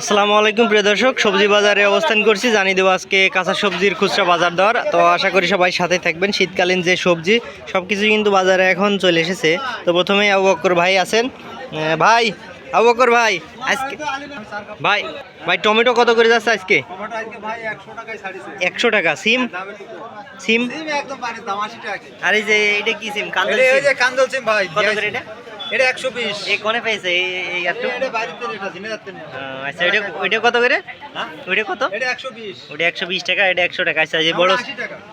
আসসালামু আলাইকুম প্রিয় দর্শক। সবজি বাজারে অবস্থান করছি। জানিয়ে দেবো আজকে কাঁচা সবজির খুচরা বাজার দর। তো আশা করি সবাই সাথে থাকবেন। শীতকালীন যে সবজি সব কিছু কিন্তু বাজারে এখন চলে এসেছে। তো প্রথমেই আবু বক্কর ভাই আছেন। ভাই আবু বক্কর ভাই আজকে ভাই ভাই টমেটো কত করে যাচ্ছে আজকে? একশো টাকা। সিম। সিম। আর এই যে এটা কি সিম? কান্দল সিম। কান্দল সিম ভাই কত করে এটা? এটা একশো বিশ। এই কোনে পেয়েছে? এই এই এটা বাড়িতে এটা জিনে যাচ্ছে না। আচ্ছা ওইটা কত করে? হ্যাঁ? কত? এটা ওটা টাকা এটা টাকা। আচ্ছা এই বড়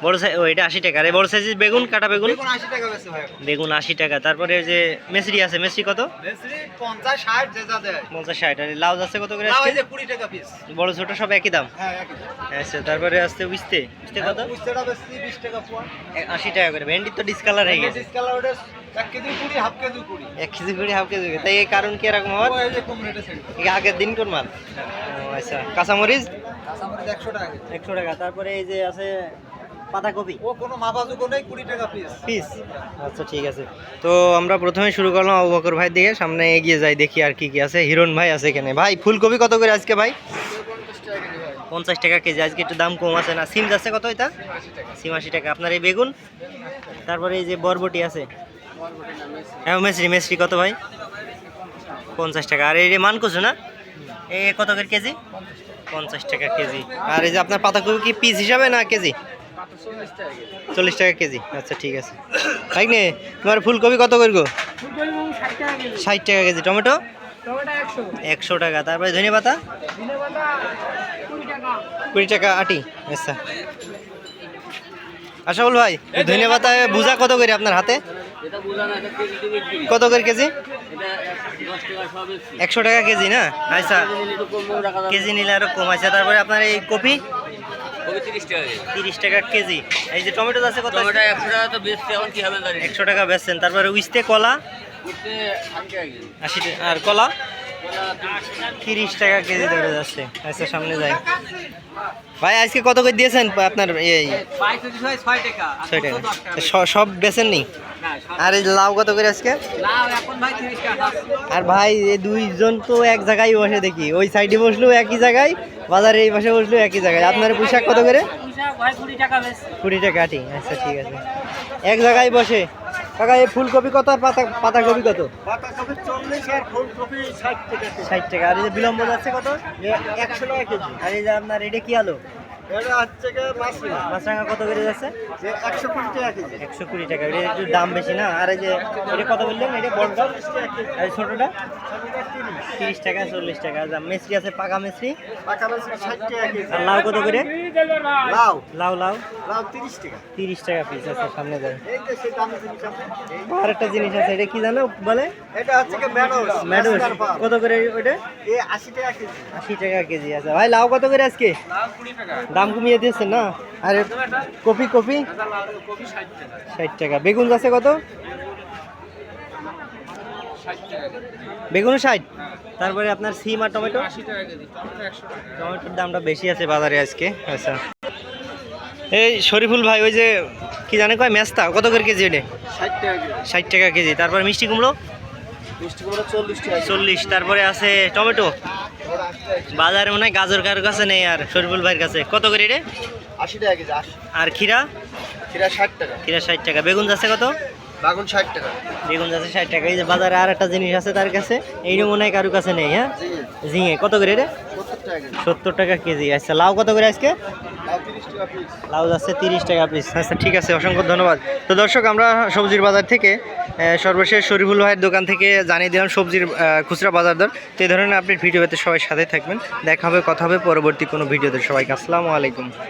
বড় সাইজ ও এটা টাকা। আর এই বড় সাইজের বেগুন কাটা বেগুন? বেগুন আশি টাকা বেশি ভাই বেগুন আশি টাকা। তারপরে যে মেসরি আছে মেসরি কত? যে যা দেয়। আর লাউজ আছে কত করে লাউ আজকে? এই টাকা পিস বড় ছোট সব একই দাম? হ্যাঁ একই দাম। আচ্ছা তারপরে আসছে উইস্তে উইস্তে কত? বিশ টাকা পোয়া। করে। ভেন্ডির তো ডিসকালার হয়ে গেছে। ডিসকালার ওটা এক কেজি কুড়ি হাফ কেজি কুড়ি। এক কেজি করে হাফ কেজি তাই এই কারণ কি এরকম হওয়ার? আগের দিন কোন মাল? ও, আচ্ছা। কাঁচামরিচ? কাঁচামরিচ একশো টাকা একশো টাকা। তারপরে এই যে আছে পাতাকপি? ও কোনো মাপাজুকো নেই কুড়ি টাকা পিস পিস আচ্ছা ঠিক আছে। তো আমরা প্রথমে শুরু করলাম আবু বকর ভাই দিকে। সামনে এগিয়ে যাই দেখি আর কি কি আছে। হিরণ ভাই আছে এখানে। ভাই ফুলকপি কত করে আজকে ভাই? পঞ্চাশ টাকা কেজি, আজকে একটু দাম কম আছে না। সিম যাচ্ছে কত এটা? সিম আশি টাকা। আপনার এই বেগুন? তারপরে এই যে বরবটি আছে। হ্যাঁ মেসরি মেসরি কত ভাই? পঞ্চাশ টাকা। আর এই যে মানকুচু না? এ কত করে কেজি? পঞ্চাশ টাকা কেজি। আর এই যে আপনার পাতাকপি কি পিস হিসাবে না কেজি? চল্লিশ টাকা কেজি। আচ্ছা ঠিক আছে। তাই নে, তোমার ফুলকপি কত করে গো? ষাট টাকা কেজি। টমেটো? একশো টাকা। তারপরে ধনে পাতা? কুড়ি টাকা আটি। আচ্ছা আশাউল ভাই ধনে পাতা বুঝা কত করে আপনার হাতে? কত করে কেজি? একশো টাকা কেজি না? আচ্ছা কেজি নিলে আরও কম। আছে তারপরে আপনার এই কপি? তিরিশ টাকা কেজি। এই যে টমেটো আছে কত একশো টাকা বেচছেন। তারপরে উইস্তে কলা? আশি আর কলা? তিরিশ টাকা কেজি ধরে যাচ্ছে। আচ্ছা সামনে যাই। ভাই আজকে কত করে দিয়েছেন আপনার এই ছয় টাকা। সব বেছেন নি আর এই লাউ কত করে আজকে? আর ভাই এই দুইজন তো এক জায়গায় বসে দেখি। ওই সাইডে বসলেও একই জায়গায় বাজারে এই পাশে বসলেও একই জায়গায়। আপনার পোশাক কত করে? কুড়ি টাকা আচ্ছা ঠিক আছে। এক জায়গায় বসে। কাকা এই ফুলকপি কত আর পাতা পাতাকপি কত? পাতাকপি চল্লিশ আর ফুলকপি ষাট টাকা ষাট টাকা। আর এই যে বিলম্ব যাচ্ছে কত? একশো টাকা কেজি। আর এই যে আপনার এটা কি আলো? এটা হচ্ছে মাছরাঙা। কত করে যাচ্ছে? যে একশো কুড়ি টাকা কেজি। টাকা। এটা একটু দাম বেশি না? আর এই যে এটা কত বললেন? এটা বড়টা আর এই ছোটোটা? তিরিশ। টাকা চল্লিশ টাকা। যা মিস্ত্রি আছে পাকা টাকা কেজি। আর লাউ কত করে? লাউ। লাউ লাউ? লাউ তিরিশ টাকা। পিস আছে সামনে যায় এই যে সেই দামি জিনিস আছে। আর একটা জিনিস আছে এটা কি জানো বলে? এটা হচ্ছে গিয়ে ম্যাডোস ম্যাডোস কত করে ওইটা? এই আশি টাকা কেজি। আশি টাকা কেজি আছে। ভাই লাউ কত করে আজকে? লাউ কুড়ি টাকা। দাম কমিয়ে দিয়েছেন না? আরে কপি কপি? ষাট টাকা। বেগুন গাছে কত? বেগুন ষাট? তারপরে আপনার সিম আর টমেটো? টমেটোর দামটা বেশি আছে বাজারে আজকে। আচ্ছা। এই শরীফুল ভাই ওই যে কি জানে কয় মেস্তা? কত করে কেজি এটা? ষাট টাকা কেজি। ষাট টাকা কেজি। তারপর মিষ্টি কুমড়ো? মিষ্টি কুমড়ো চল্লিশ টাকা চল্লিশ। তারপরে আছে টমেটো? বাজারে মনে হয় গাজর কারোর কাছে নেই আর শরীফুল ভাইয়ের কাছে। কত করে রে? আশি টাকা কেজি আর খিরা খিরা ষাট টাকা। খিরা ষাট টাকা। বেগুন যাচ্ছে কত? বেগুন ষাট টাকা। বেগুন যাচ্ছে ষাট টাকা। এই যে বাজারে আর একটা জিনিস আছে তার কাছে। এইটা মনে হয় কারোর কাছে নেই হ্যাঁ? ঝিঙে। কত করে রে? সত্তর টাকা কেজি। আচ্ছা লাউ কত করে আজকে? লাউ তিরিশ টাকা পিস লাউ যাচ্ছে তিরিশ টাকা পিস আচ্ছা ঠিক আছে অসংখ্য ধন্যবাদ। তো দর্শক আমরা সবজির বাজার থেকে সর্বশেষ শরীফুল ভাইয়ের দোকান থেকে জানিয়ে দিলাম সবজির খুচরা বাজার দর। তো এই ধরনের আপনি ভিডিওতে পেতে সবাই সাথে থাকবেন। দেখা হবে কথা হবে পরবর্তী কোনো ভিডিওতে। সবাইকে আসসালামু আলাইকুম।